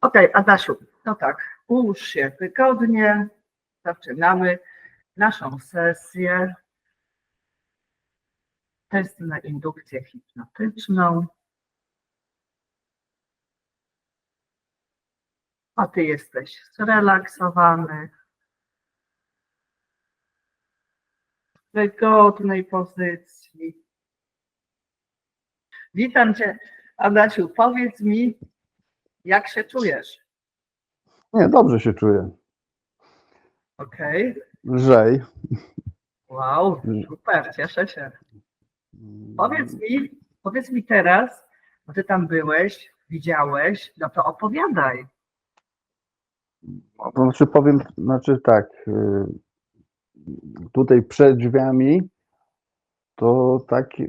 Okej, Adasiu, no tak, ułóż się wygodnie. Zaczynamy naszą sesję. Test na indukcję hipnotyczną. A ty jesteś zrelaksowany. W wygodnej pozycji. Witam cię, Adasiu. Powiedz mi, jak się czujesz? Nie, dobrze się czuję. Okej. Lżej. Wow, super, cieszę się. Powiedz mi, powiedz mi teraz, bo ty tam byłeś, widziałeś, no to opowiadaj. To znaczy powiem, znaczy tak, y, tutaj przed drzwiami to tak y,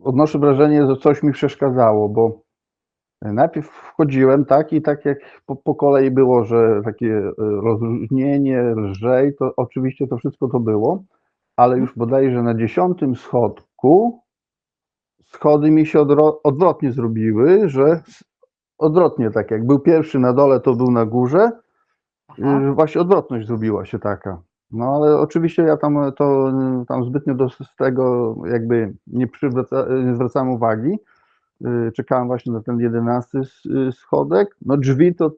odnoszę wrażenie, że coś mi przeszkadzało, bo najpierw wchodziłem tak i tak jak po, po kolei było, że takie y, rozluźnienie, lżej, to oczywiście to wszystko to było, ale już bodajże na dziesiątym schodku schody mi się odro- odwrotnie zrobiły, że odwrotnie tak jak był pierwszy na dole, to był na górze, Aha. Y, Właśnie odwrotność zrobiła się taka. No ale oczywiście ja tam to y, tam zbytnio do z tego jakby nie, przywraca, nie zwracałem uwagi. Y, Czekałem właśnie na ten jedenasty y, schodek. No drzwi to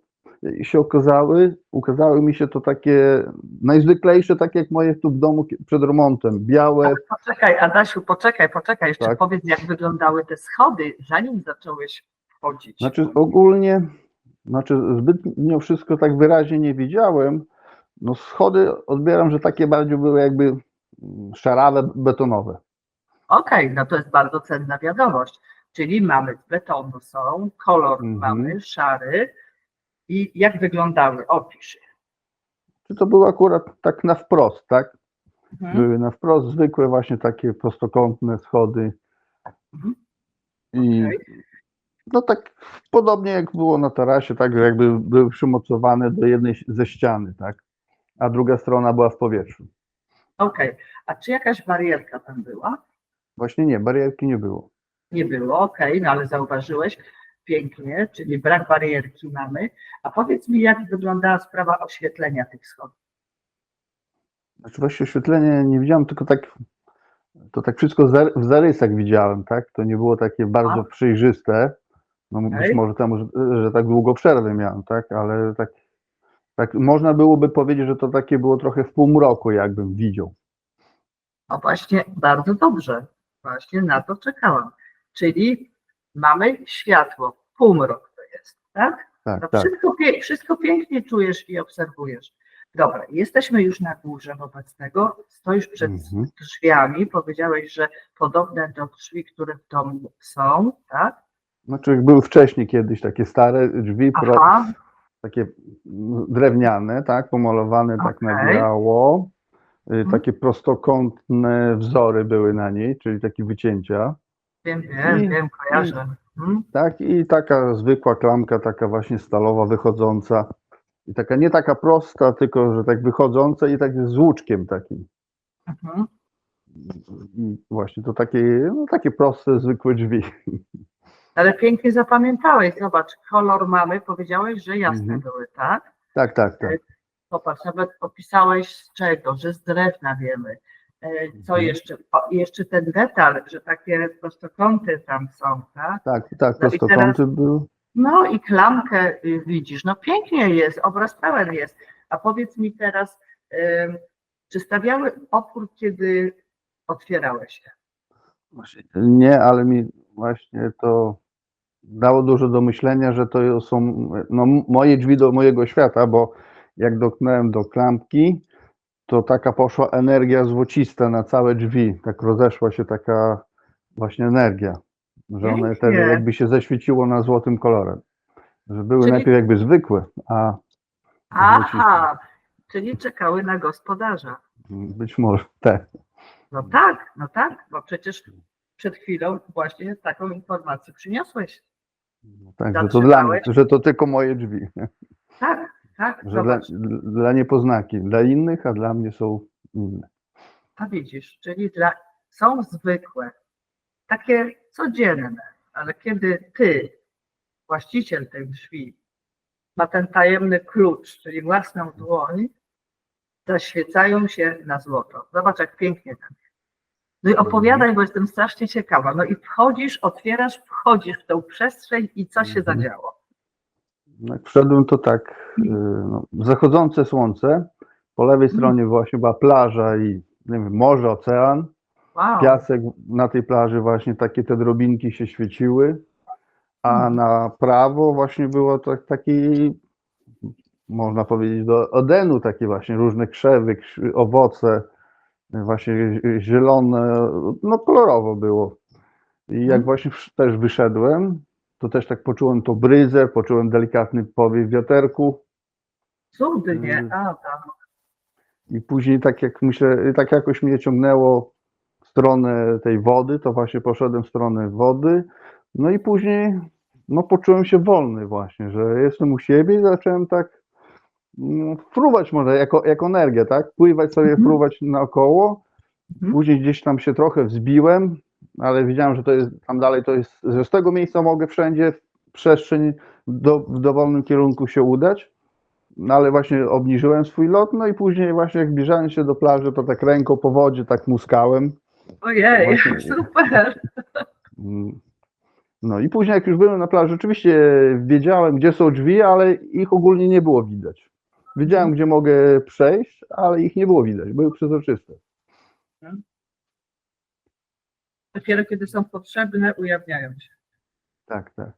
się okazały, ukazały mi się to takie najzwyklejsze, tak jak moje tu w domu przed remontem. Białe, Poczekaj, Adasiu, poczekaj, poczekaj, jeszcze Tak. powiedz, jak wyglądały te schody, zanim zacząłeś wchodzić. Znaczy ogólnie, znaczy zbytnio wszystko tak wyraźnie nie widziałem. No schody odbieram, że takie bardziej były jakby mm, szarawe, betonowe. Okej, no to jest bardzo cenna wiadomość. Czyli mamy z betonu są, kolor Mhm. mamy szary. I jak wyglądały? Opisz. je. Czy to było akurat tak na wprost, tak? Mhm. Były na wprost zwykłe właśnie takie prostokątne schody. Mhm. I Okej. no tak podobnie jak było na tarasie, tak jakby były przymocowane do jednej ze ściany, tak? A druga strona była w powietrzu. Okej, a czy jakaś barierka tam była? Właśnie nie, barierki nie było. Nie było, okej, no ale zauważyłeś, pięknie, czyli brak barierki mamy. A powiedz mi, jak wyglądała sprawa oświetlenia tych schodów? Znaczy właśnie oświetlenie nie widziałem, tylko tak to tak wszystko w zarysach widziałem, tak? To nie było takie bardzo A. przejrzyste. No Okej. być może temu, że, że tak długo przerwy miałem, tak? Ale tak, tak można byłoby powiedzieć, że to takie było trochę w półmroku, jakbym widział. O właśnie, bardzo dobrze. Właśnie na to czekałam. Czyli mamy światło, półmrok to jest, tak? Tak, No tak. wszystko, pie- wszystko pięknie czujesz i obserwujesz. Dobra, jesteśmy już na górze wobec tego. Stoisz przed Mhm. drzwiami. Powiedziałeś, że podobne do drzwi, które w domu są, tak? Znaczy były wcześniej kiedyś takie stare drzwi, pro, takie drewniane, tak? Pomalowane tak na biało. Y, Mhm. Takie prostokątne wzory były na niej, czyli takie wycięcia. Wiem, wiem, I- wiem, kojarzę. Mhm. Tak, i taka zwykła klamka, taka właśnie stalowa, wychodząca. I taka nie taka prosta, tylko że tak wychodząca i tak z łuczkiem takim. Mhm. I właśnie to takie, no takie proste, zwykłe drzwi. Ale pięknie zapamiętałeś. Zobacz, kolor mamy. Powiedziałeś, że jasne Mhm. były, tak? Tak, tak, tak. Popatrz, nawet opisałeś z czego, że z drewna wiemy. E, Co Mhm. jeszcze? O, jeszcze ten detal, że takie prostokąty tam są, tak? Tak, tak, No prostokąty były. No i klamkę y, widzisz. No pięknie jest, obraz pełen jest. A powiedz mi teraz, czy stawiały opór, kiedy otwierałeś się? Nie, ale mi właśnie to dało dużo do myślenia, że to są no, moje drzwi do mojego świata, bo jak dotknąłem do klamki, to taka poszła energia złocista na całe drzwi. Tak rozeszła się taka właśnie energia, że one wtedy jakby się zaświeciło na złotym kolorem. Że były Czyli- najpierw jakby zwykłe, a Aha, czyli czekały na gospodarza. być może te. No tak, no tak, bo przecież przed chwilą właśnie taką informację przyniosłeś. Tak, że to, dla mnie, że to tylko moje drzwi. Tak, tak, Że dla, dla niepoznaki. Dla innych, a dla mnie są inne. A widzisz, czyli dla, są zwykłe, takie codzienne, ale kiedy ty właściciel tych drzwi ma ten tajemny klucz, czyli własną dłoń, zaświecają się na złoto. Zobacz, jak pięknie tam jest. No i opowiadaj, bo jestem strasznie ciekawa. No i wchodzisz, otwierasz, wchodzisz w tą przestrzeń i co się Mhm. zadziało? Jak wszedłem, to tak, y, no, zachodzące słońce, po lewej Mhm. stronie właśnie była plaża i nie wiem, morze, ocean, Wow. piasek na tej plaży właśnie takie te drobinki się świeciły, a Mhm. na prawo właśnie było tak, taki, można powiedzieć, do Odenu takie właśnie różne krzewy, krz- owoce, właśnie zielone, no kolorowo było. I jak Mhm. właśnie też wyszedłem, to też tak poczułem to bryzę, poczułem delikatny powiew wiaterku Cudnie, Mm. a tam. i później tak jak myślę, tak jakoś mnie ciągnęło w stronę tej wody, to właśnie poszedłem w stronę wody, no i później no poczułem się wolny właśnie, że jestem u siebie i zacząłem tak mm, fruwać może jako, jako energię, tak? Pływać sobie, Mhm. fruwać naokoło. Mhm. Później gdzieś tam się trochę wzbiłem, ale widziałem, że to jest tam dalej to jest, że z tego miejsca mogę wszędzie w przestrzeń do, w dowolnym kierunku się udać. No ale właśnie obniżyłem swój lot, no i później właśnie jak zbliżałem się do plaży, to tak ręką po wodzie tak muskałem. Ojej, Właśnie- super. No i później jak już byłem na plaży, rzeczywiście wiedziałem, gdzie są drzwi, ale ich ogólnie nie było widać. Wiedziałem, gdzie mogę przejść, ale ich nie było widać, były przezroczyste. Dopiero kiedy są potrzebne, ujawniają się. Tak, tak.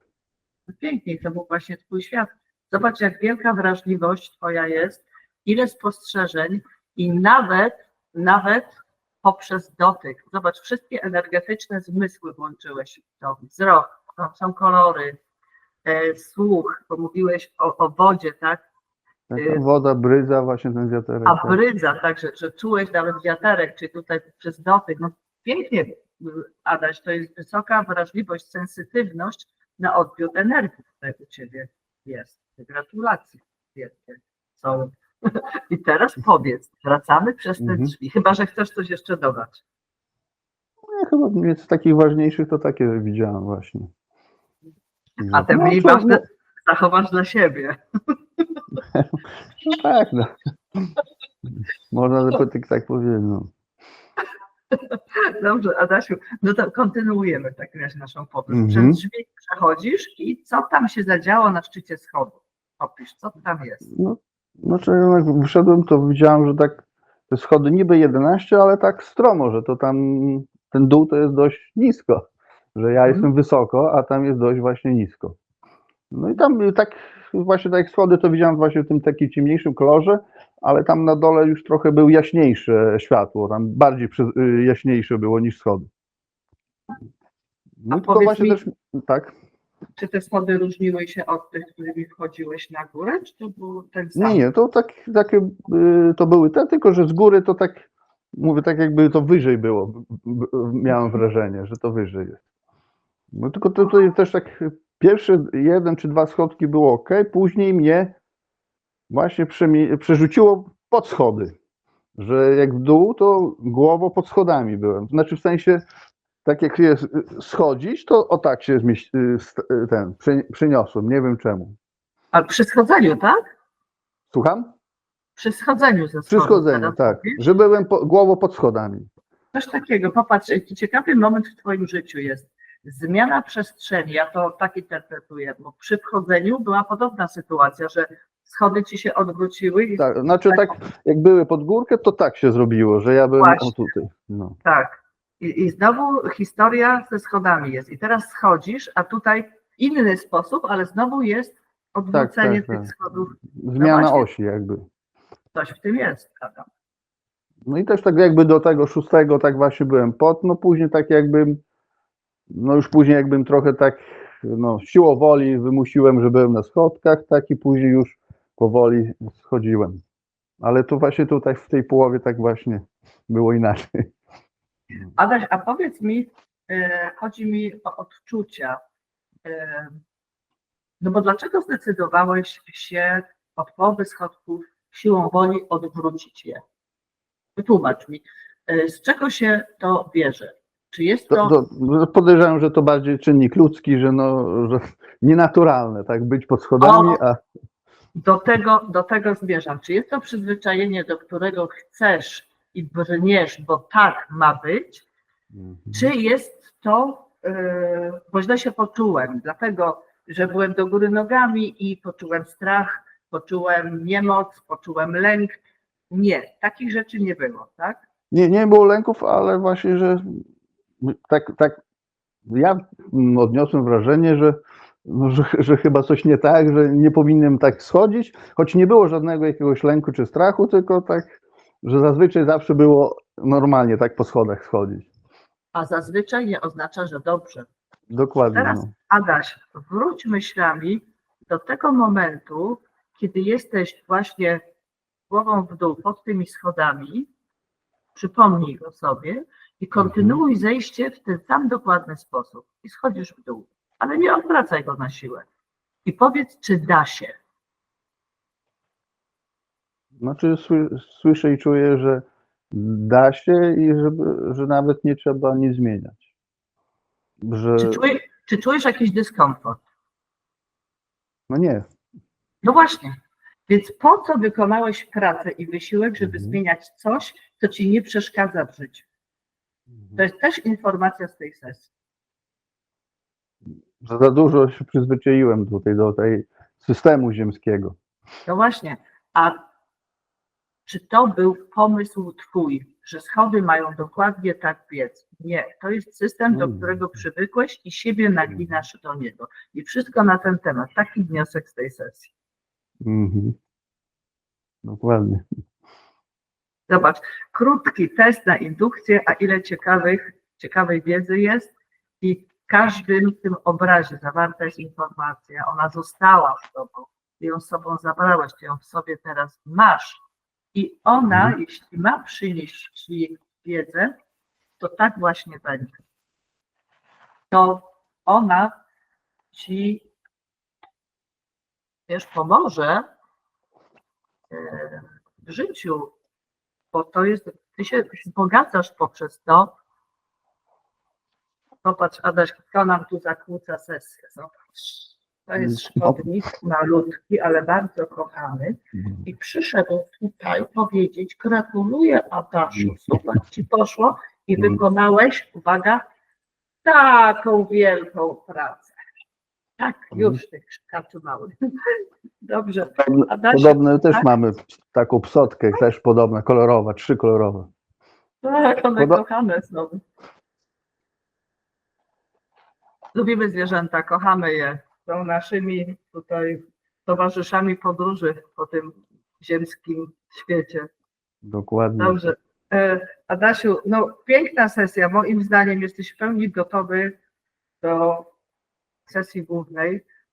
Pięknie, to był właśnie twój świat. Zobacz, jak wielka wrażliwość twoja jest, ile spostrzeżeń i nawet, nawet poprzez dotyk. Zobacz, wszystkie energetyczne zmysły włączyłeś w to. Wzrok, to są kolory, e, słuch, bo mówiłeś o, o wodzie, tak? Taka woda, bryza, właśnie ten wiaterek. A tak. brydza, także, że czułeś nawet wiaterek, czy tutaj przez dotyk. No pięknie, Adaś, to jest wysoka wrażliwość, sensytywność na odbiór energii, tutaj u Ciebie jest. Gratulacje wielkie są. I teraz powiedz, wracamy przez te Mhm. drzwi, chyba, że chcesz coś jeszcze dodać. Ja chyba z takich ważniejszych to takie widziałem właśnie. A te No, mniej ważne zachowasz dla siebie. No tak, no. Można tak, tak powiedzieć. No. Dobrze, Adasiu, no to kontynuujemy w takim razie naszą podróż. Mhm. Przez drzwi przechodzisz i co tam się zadziało na szczycie schodu? Opisz, co tam jest. No, znaczy jak wyszedłem, to widziałem, że tak te schody niby 11, ale tak stromo, że to tam ten dół to jest dość nisko, że ja Mhm. jestem wysoko, a tam jest dość właśnie nisko. No i tam tak właśnie tak jak schody to widziałem właśnie w tym takim ciemniejszym kolorze, ale tam na dole już trochę był jaśniejsze światło, tam bardziej y, jaśniejsze było niż schody. No A tylko właśnie mi- też, tak. Czy te schody różniły się od tych, którymi wchodziłeś na górę, czy to był ten sam? Nie, nie, to tak, takie y, to były te, tylko że z góry to tak, mówię, tak jakby to wyżej było. Miałem wrażenie, że to wyżej jest. No tylko to, tutaj też tak pierwszy jeden czy dwa schodki było ok, później mnie właśnie przerzuciło pod schody. Że jak w dół, to głową pod schodami byłem. Znaczy w sensie, tak jak jest schodzić, to o tak się zmieści, y, y, ten, przeni- przeniosłem, nie wiem czemu. A przy schodzeniu, tak? Słucham? Przy schodzeniu ze Przy schodów. schodzeniu, teraz tak. Że byłem po, głową pod schodami. Coś takiego, popatrz, jaki ciekawy moment w Twoim życiu jest. Zmiana przestrzeni, ja to tak interpretuję, bo przy wchodzeniu była podobna sytuacja, że schody ci się odwróciły i Tak, znaczy tak, jak były pod górkę, to tak się zrobiło, że ja byłem Właśnie. o tutaj. No. tak. I, I znowu historia ze schodami jest. I teraz schodzisz, a tutaj inny sposób, ale znowu jest odwrócenie tak, tak. tych schodów. Zmiana właśnie. osi jakby. Coś w tym jest, Adam. No i też tak jakby do tego szóstego tak właśnie byłem pod, no później tak jakbym, no już później jakbym trochę tak, no siłą woli wymusiłem, że byłem na schodkach, tak i później już powoli schodziłem. Ale tu właśnie tutaj w tej połowie tak właśnie było inaczej. Adaś, a powiedz mi, e, chodzi mi o odczucia. E, no bo dlaczego zdecydowałeś się od połowy schodków siłą woli odwrócić je? Wytłumacz mi, e, z czego się to bierze? Czy jest to, To, to, podejrzewam, że to bardziej czynnik ludzki, że no, że nienaturalne, tak? Być pod schodami, O! a Do tego, do tego zmierzam. Czy jest to przyzwyczajenie, do którego chcesz i brniesz, bo tak ma być, czy jest to, yy, bo źle się poczułem, dlatego, że byłem do góry nogami i poczułem strach, poczułem niemoc, poczułem lęk. Nie, takich rzeczy nie było, tak? Nie, nie było lęków, ale właśnie, że tak, tak ja odniosłem wrażenie, że, no, że, że chyba coś nie tak, że nie powinienem tak schodzić, choć nie było żadnego jakiegoś lęku czy strachu, tylko tak, że zazwyczaj zawsze było normalnie tak po schodach schodzić. A zazwyczaj nie oznacza, że dobrze. Dokładnie. Teraz, No. Adaś, wróć myślami do tego momentu, kiedy jesteś właśnie głową w dół pod tymi schodami, przypomnij go sobie i kontynuuj zejście w ten sam dokładny sposób. I schodzisz w dół, ale nie odwracaj go na siłę. I powiedz, czy da się. Znaczy sły- słyszę i czuję, że da się i żeby, że nawet nie trzeba nic zmieniać. Że, Czy, czuje, czy czujesz jakiś dyskomfort? no nie, No właśnie. Więc po co wykonałeś pracę i wysiłek, żeby Mhm. zmieniać coś, co ci nie przeszkadza w życiu? To jest też informacja z tej sesji. że za dużo się przyzwyczaiłem tutaj do tej systemu ziemskiego. No właśnie, a czy to był pomysł twój, że schody mają dokładnie tak biec? Nie, to jest system, do Mm. którego przywykłeś i siebie naginasz do niego. I wszystko na ten temat. Taki wniosek z tej sesji. Mhm. Dokładnie. Zobacz, krótki test na indukcję, a ile ciekawych, ciekawej wiedzy jest i w każdym tym obrazie zawarta jest informacja. Ona została z tobą, ty ją z sobą zabrałeś, ty ją w sobie teraz masz. I ona, Mhm. jeśli ma przynieść ci wiedzę, to tak właśnie będzie. To ona ci, wiesz, pomoże e, w życiu, bo to jest, ty się wzbogacasz poprzez to. Popatrz, Adaś, kto nam tu zakłóca sesję. Zobacz. To jest szkodnik malutki, ale bardzo kochany. I przyszedł tutaj powiedzieć, gratuluję Adasiu, super ci poszło i Mhm. wykonałeś, uwaga, taką wielką pracę. Tak, już ty krzykaczy mały. Dobrze. Adasiu, podobne też tak? mamy taką psotkę, też podobna, kolorowa, trzy kolorowe. Tak, one Poda- kochane są. Lubimy zwierzęta, kochamy je. Są naszymi tutaj towarzyszami podróży po tym ziemskim świecie. Dokładnie. Dobrze. E, Adasiu, no piękna sesja. Moim zdaniem jesteś w pełni gotowy do sesji głównej.